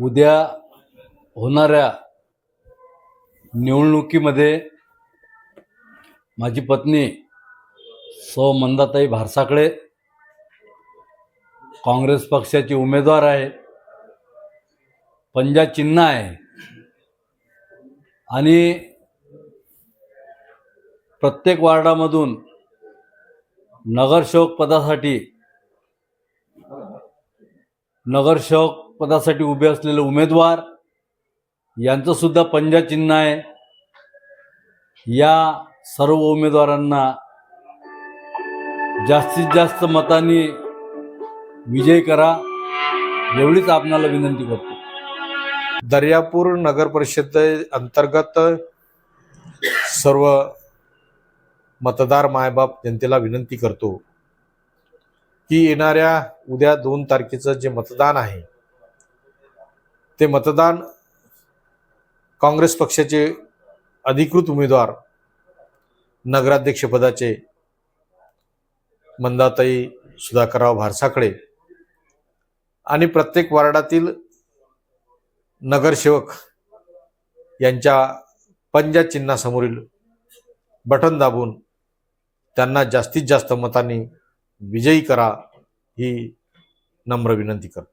उद्या होणाऱ्या निवडणुकीमध्ये माझी पत्नी सौ मंदाताई भारसाकडे काँग्रेस पक्षाची उमेदवार आहे. पंजा चिन्ह आहे. आणि प्रत्येक वार्डामधून नगरसेवक पदासाठी नगरसेवक पदासाठी उभे असलेले उमेदवार यांचं सुद्धा पंजा चिन्ह आहे. या सर्व उमेदवारांना जास्तीत जास्त मतांनी विजय करा. एवढीच आपणाला विनंती करतो. दर्यापूर नगर परिषद अंतर्गत सर्व मतदार मायबाप जनतेला विनंती करतो की येणाऱ्या उद्या दोन तारखेचं जे मतदान आहे ते मतदान काँग्रेस पक्षाचे अधिकृत उमेदवार नगराध्यक्षपदाचे मंदाताई सुधाकरराव भारसाकडे आणि प्रत्येक वार्डातील नगरसेवक यांच्या पंजा चिन्हासमोरील बटन दाबून त्यांना जास्तीत जास्त मतांनी विजयी करा ही नम्र विनंती करतो.